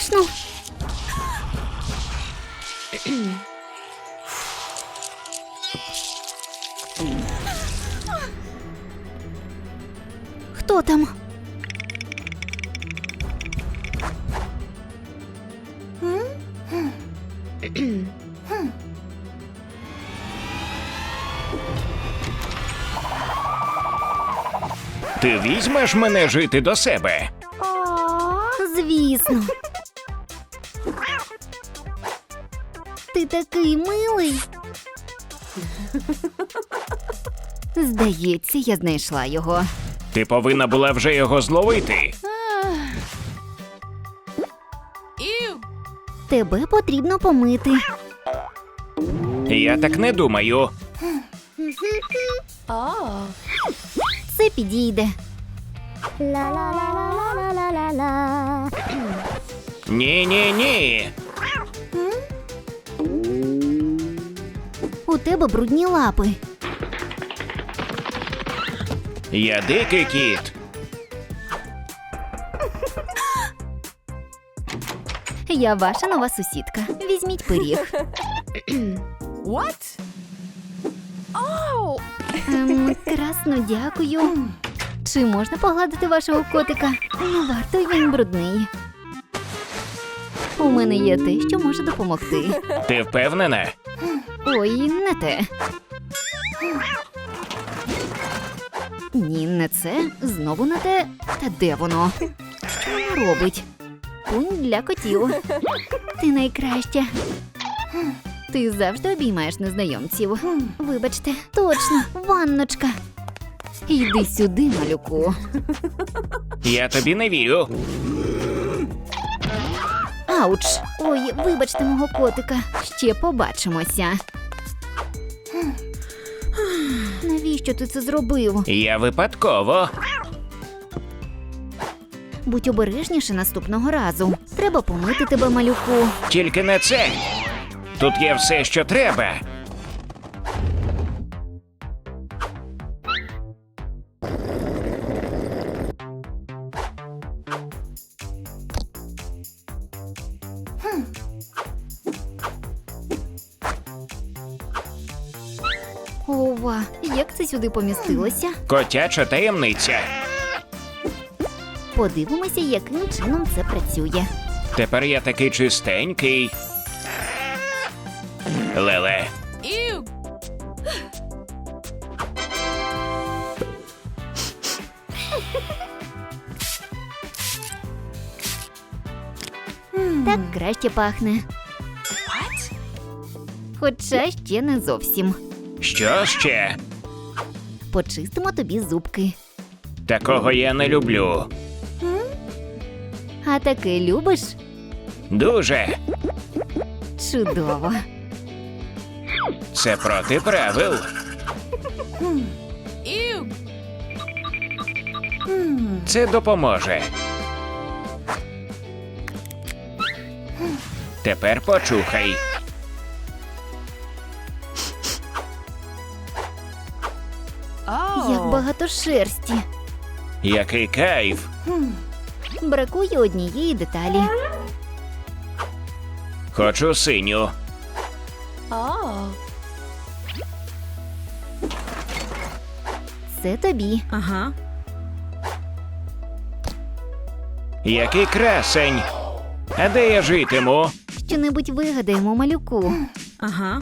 страшно. Хто там? Ти візьмеш мене жити до себе. Звісно. Ти такий милий. Здається, я знайшла його. Ти повинна була вже його зловити. Тебе потрібно помити. Я так не думаю. Це підійде. Ні, ні, ні. Тебе брудні лапи. Я дикий кіт. Я ваша нова сусідка. Візьміть пиріг. What? Oh, Ем, красно, дякую. Чи можна погладити вашого котика? Не варто, він брудний. У мене є те, що може допомогти. Ти впевнена? Ой, не те. Ні, не це, знову не те. Та де воно? Що воно робить? Пунь для котів. Ти найкраща. Ти завжди обіймаєш незнайомців. Вибачте, точно, ванночка. Йди сюди, малюку. Я тобі не вірю. Ауч! Ой, вибачте мого котика. Ще побачимося. Навіщо ти це зробив? Я випадково. Будь обережніше наступного разу. Треба помити тебе, малюку. Тільки не це. Тут є все, що треба. Ова, як це сюди помістилося? Котяча таємниця. Подивимося, яким чином це працює. Тепер я такий чистенький. Леле. Так краще пахне. What? Хоча ще не зовсім. Що ще? Почистимо тобі зубки. Такого я не люблю. А таке любиш? Дуже. Чудово. Це проти правил. Це допоможе. Тепер почухай. Як багато шерсті. Який кайф. Бракує однієї деталі. Хочу синю. Oh. Це тобі. Uh-huh. Який красень. А де я житиму? Щонебудь вигадаємо малюку. Uh-huh.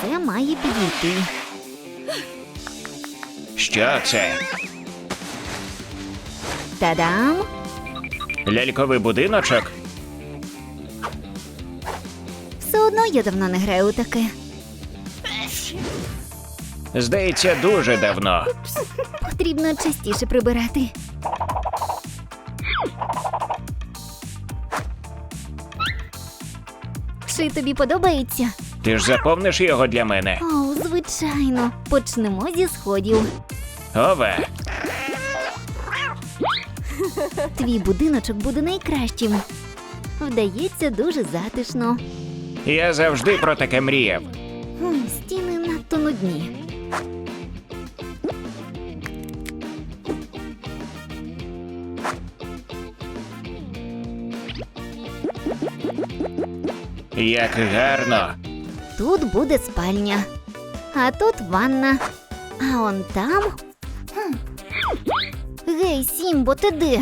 Це має підійти. Що це? Та-дам! Ляльковий будиночок? Все одно я давно не граю у таке. Здається, дуже давно. Потрібно частіше прибирати. Чи тобі подобається? Ти ж заповниш його для мене. О, звичайно. Почнемо зі сходів. Ова. Твій будиночок буде найкращим. Вдається дуже затишно. Я завжди про таке мріяв. Хм, Стіни надто нудні. Як гарно. Тут буде спальня, а тут ванна. А он там. Гей, Сімбо, ти де?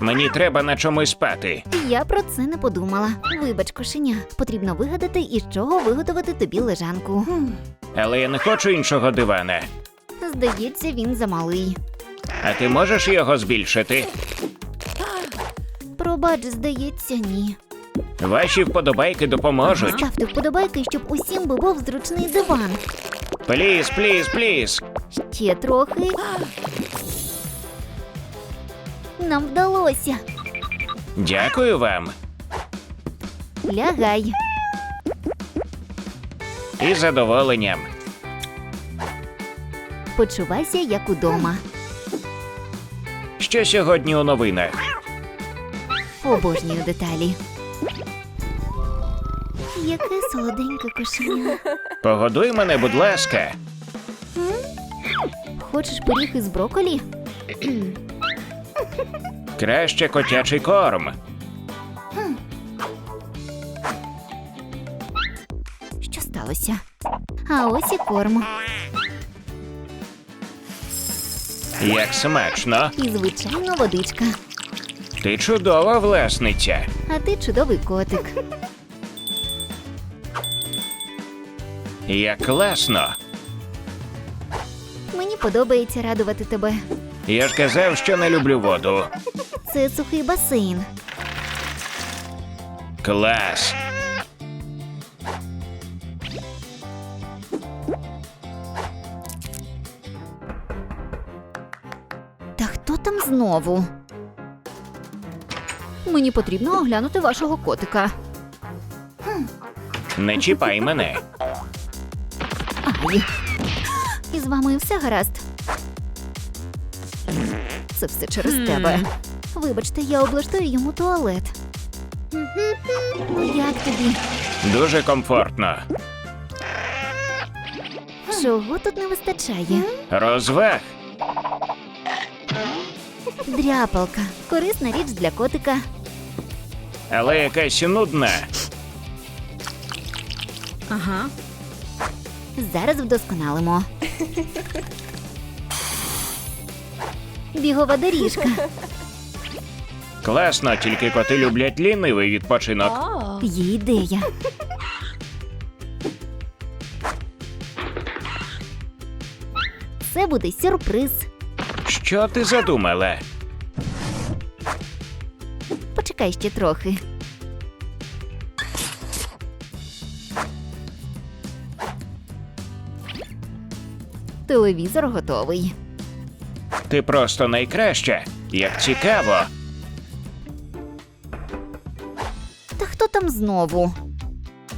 Мені треба на чомусь спати. Я про це не подумала. Вибач, кошеня. Потрібно вигадати, із чого виготовити тобі лежанку. Але я не хочу іншого дивана. Здається, він замалий. А ти можеш його збільшити? Пробач, здається, ні. Ваші вподобайки допоможуть. Ставте вподобайки, щоб усім би був зручний диван. Пліз, пліз, пліз. Ще трохи. Нам вдалося. Дякую вам. Лягай. І задоволенням. Почувайся як удома. Що сьогодні у новинах? Обожнюю деталі. Яке солоденьке кошеня. Погодуй мене, будь ласка. Хочеш пиріг із броколі? Краще котячий корм. Що сталося? А ось і корм. Як смачно. І звичайно водичка. Ти чудова власниця. А ти чудовий котик. Як класно. Мені подобається радувати тебе. Я ж казав, що не люблю воду. Це сухий басейн. Клас. Та хто там знову? Мені потрібно оглянути вашого котика. Не чіпай мене. Ай. І з вами все гаразд. Це все через Хм. тебе. Вибачте, я облаштую йому туалет. Ну, Як тобі? Дуже комфортно. Чого тут не вистачає? Розваг. Дряпалка. Корисна річ для котика. Але якась нудна. Ага. Зараз вдосконалимо. Бігова доріжка. Класно, тільки коти люблять лінивий відпочинок. Є ідея. Це буде сюрприз. Що ти задумала? Почекай ще трохи. Телевізор готовий. Ти просто найкраща. Як цікаво. Та хто там знову?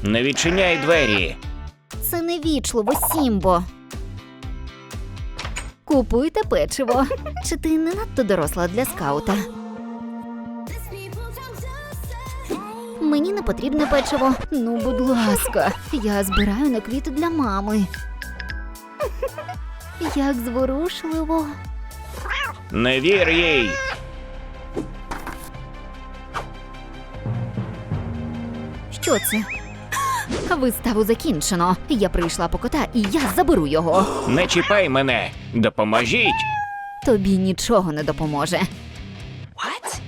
Не відчиняй двері. Це невічливо, Сімбо. Купуйте печиво. Чи ти не надто доросла для скаута? Мені не потрібне печиво. Ну, будь ласка, я збираю на квіти для мами. Як зворушливо. Не вір їй. Що це? Виставу закінчено. Я прийшла по кота, і я заберу його. Не чіпай мене. Допоможіть. Тобі нічого не допоможе. What?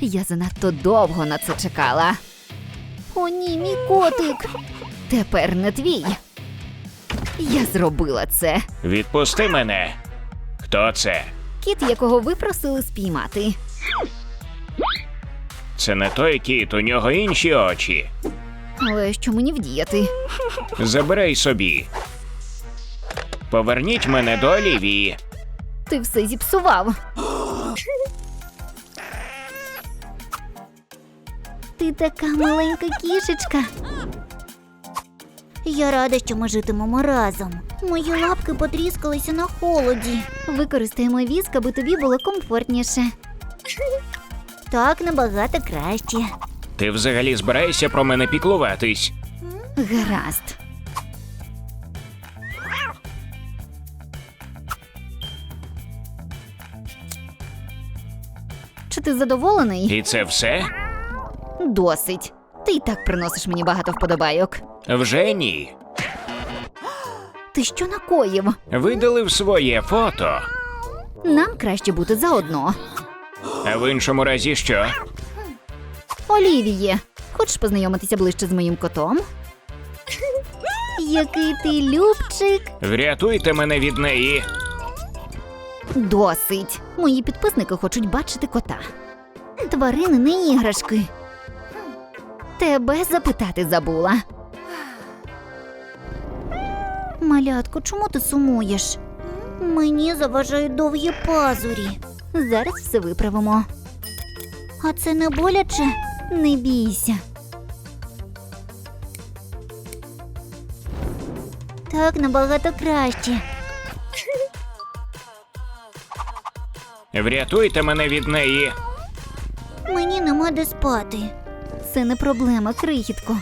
Я занадто довго на це чекала. О, ні, мій котик. Тепер не твій. Я зробила це. Відпусти мене. Хто це? Кіт, якого ви просили спіймати. Це не той кіт, у нього інші очі. Але що мені вдіяти? Забирай собі. Поверніть мене до Олівії. Ти все зіпсував. Ти така маленька кішечка. Я рада, що ми житимемо разом. Мої лапки потріскалися на холоді. Використаємо віск, аби тобі було комфортніше. Так набагато краще. Ти взагалі збираєшся про мене піклуватись. Гаразд. Чи ти задоволений? І це все? Досить. Ти й так приносиш мені багато вподобайок. Вже ні. Ти що накоїв? Видалив своє фото. Нам краще бути заодно. А в іншому разі що? Олівіє, хочеш познайомитися ближче з моїм котом? Який ти любчик. Врятуйте мене від неї. Досить. Мої підписники хочуть бачити кота. Тварини не іграшки. Тебе запитати забула. Малятко, чому ти сумуєш? Мені заважають довгі пазурі. Зараз все виправимо. А це не боляче? Не бійся. Так набагато краще. Врятуйте мене від неї. Мені нема де спати. Це не проблема, крихітко.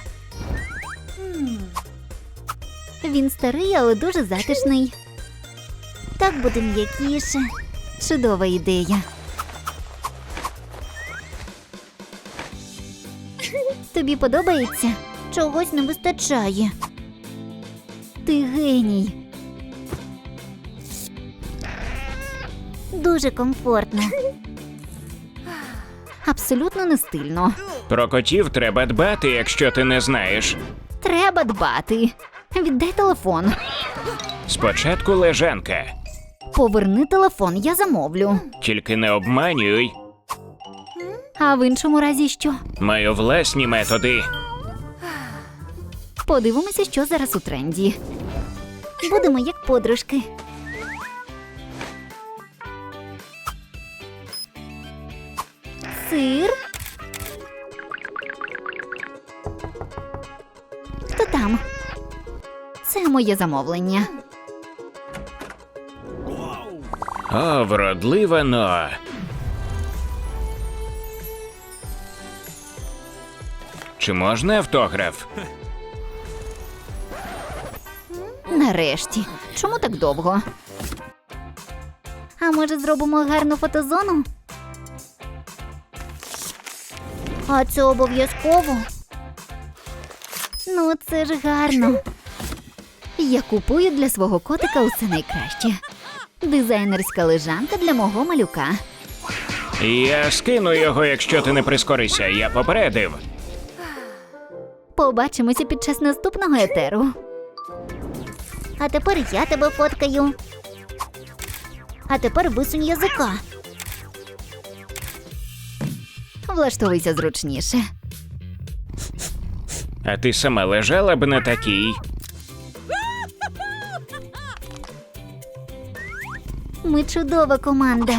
Він старий, але дуже затишний. Так буде м'якіше. Чудова ідея. Тобі подобається? Чогось не вистачає. Ти геній. Дуже комфортно. Абсолютно не стильно. Про котів треба дбати, якщо ти не знаєш. Треба дбати. Віддай телефон. Спочатку лежанка. Поверни телефон, я замовлю. Тільки не обманюй. А в іншому разі що? Маю власні методи. Подивимося, що зараз у тренді. Будемо як подружки. Сир. Хто там? Це моє замовлення. О, вродлива но. Чи можна автограф? Нарешті. Чому так довго? А може зробимо гарну фотозону? А це обов'язково. Ну, це ж гарно. Я купую для свого котика усе найкраще. Дизайнерська лежанка для мого малюка. Я скину його, якщо ти не прискоришся. Я попередив. Побачимося під час наступного етеру. А тепер я тебе фоткаю. А тепер висунь язика. Влаштовуйся зручніше. А ти сама лежала б на такій. Ми чудова команда.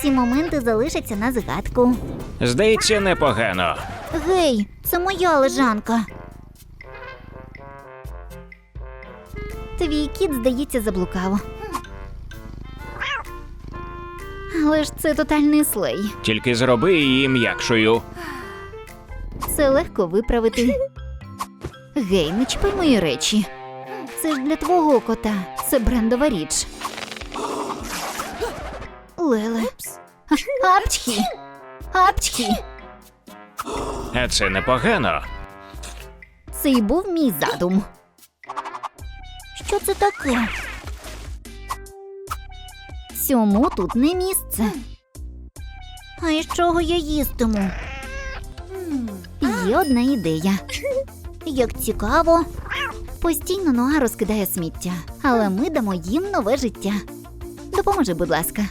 Ці моменти залишаться на згадку. Здається, непогано. Гей, це моя лежанка. Твій кіт, здається, заблукав. Але ж це тотальний слей. Тільки зроби її м'якшою. Це легко виправити. Гей, не чіпай мої речі. Це ж для твого кота. Це брендова річ. Леле. Апчхі. Апчхі. А це непогано. Це й був мій задум. Що це таке? Цьому тут не місце. А із чого я їстиму? Є одна ідея. Як цікаво. Постійно нога розкидає сміття, але ми дамо їм нове життя. Допоможи, будь ласка.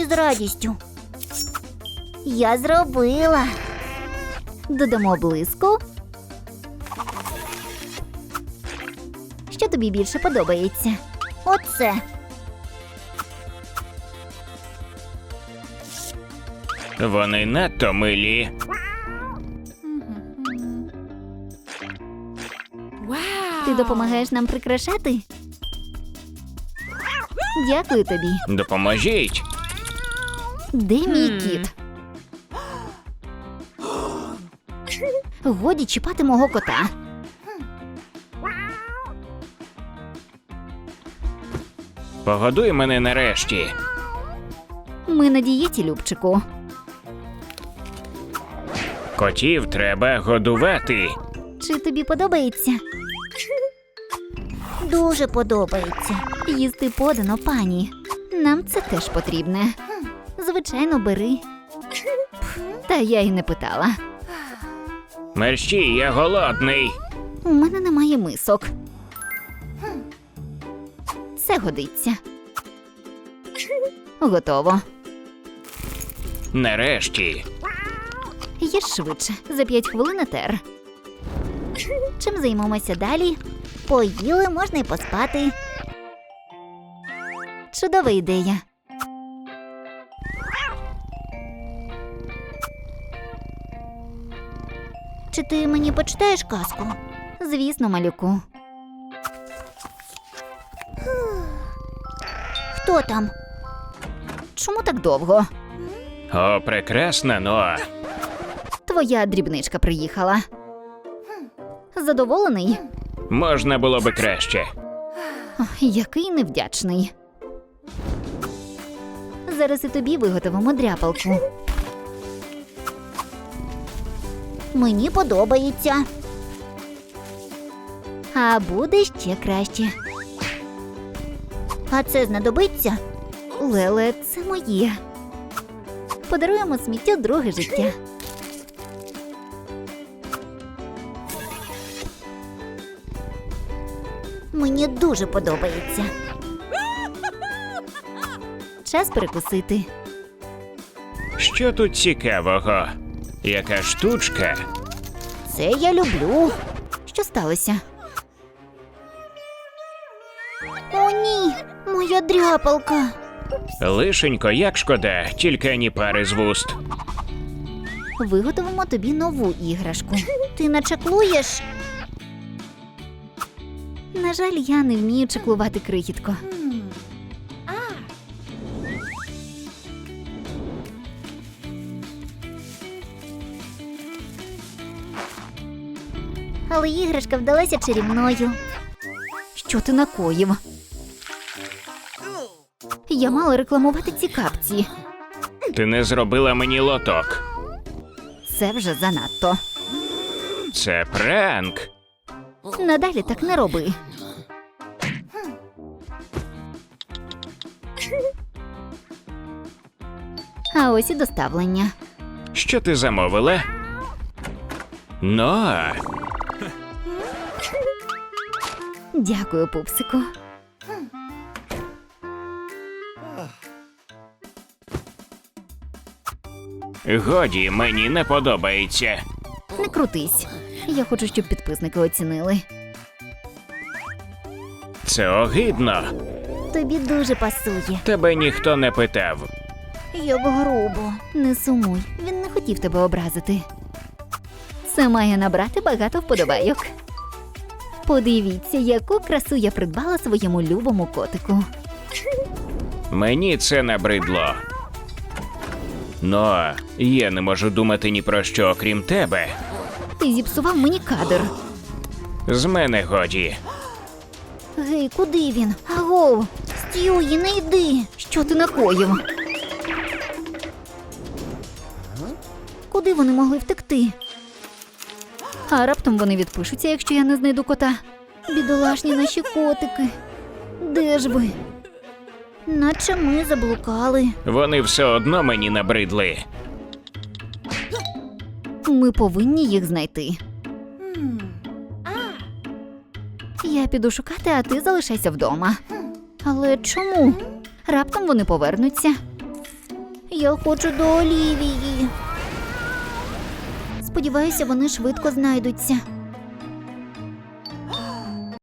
Із радістю. Я зробила. Додамо блиску Що тобі більше подобається? Оце. Вони надто милі. Ти допомагаєш нам прикрашати? Дякую тобі. Допоможіть. Де мій кіт? Годі чіпати мого кота. Погодуй мене нарешті. Ми на дієті, Любчику. Котів треба годувати. Чи тобі подобається? Дуже подобається. Їсти подано, пані. Нам це теж потрібне. Звичайно, бери. Та я й не питала. Мерщі, я голодний. У мене немає мисок. Це годиться. Готово. Нарешті. Їж швидше, за п'ять хвилин етер. Чим займемося далі? Поїли, можна й поспати. Чудова ідея. Чи ти мені почитаєш казку? Звісно, малюку. Хто там? Чому так довго? О, прекрасна Ноа. Твоя дрібничка приїхала. Задоволений? Можна було би краще. Ох, Який невдячний. Зараз і тобі виготовимо дряпалку. Мені подобається. А буде ще краще. А це знадобиться? Леле, це моє. Подаруємо сміттю друге життя. Мені дуже подобається. Час перекусити. Що тут цікавого? Яка штучка? Це я люблю. Що сталося? О, ні, моя дряпалка. Лишенько, як шкода, тільки ані пари з вуст. Виготовимо тобі нову іграшку. Ти начаклуєш? На жаль, я не вмію чаклувати крихітко. Але іграшка вдалася чарівною. Що ти накоїв? Я мала рекламувати ці капці. Ти не зробила мені лоток. Це вже занадто. Це пранк. Надалі так не роби. А ось і доставлення. Що ти замовила? Ноа. Дякую, пупсику. Годі, мені не подобається. Не крутись. Я хочу, щоб підписники оцінили. Це огидно. Тобі дуже пасує. Тебе ніхто не питав. Як грубо. Не сумуй, він не хотів тебе образити. Це має набрати багато вподобайок. Подивіться, яку красу я придбала своєму любому котику. Мені це набридло. Ноа, я не можу думати ні про що, окрім тебе. Ти зіпсував мені кадр. З мене годі. Гей, куди він? Агов! Стюї, не йди! Що ти накоїв? Куди вони могли втекти? А раптом вони відпишуться, якщо я не знайду кота. Бідолашні наші котики. Де ж ви? Наче ми заблукали. Вони все одно мені набридли. Ми повинні їх знайти. Я піду шукати, а ти залишайся вдома. Але чому? Раптом вони повернуться. Я хочу до Олівії. Сподіваюся, вони швидко знайдуться.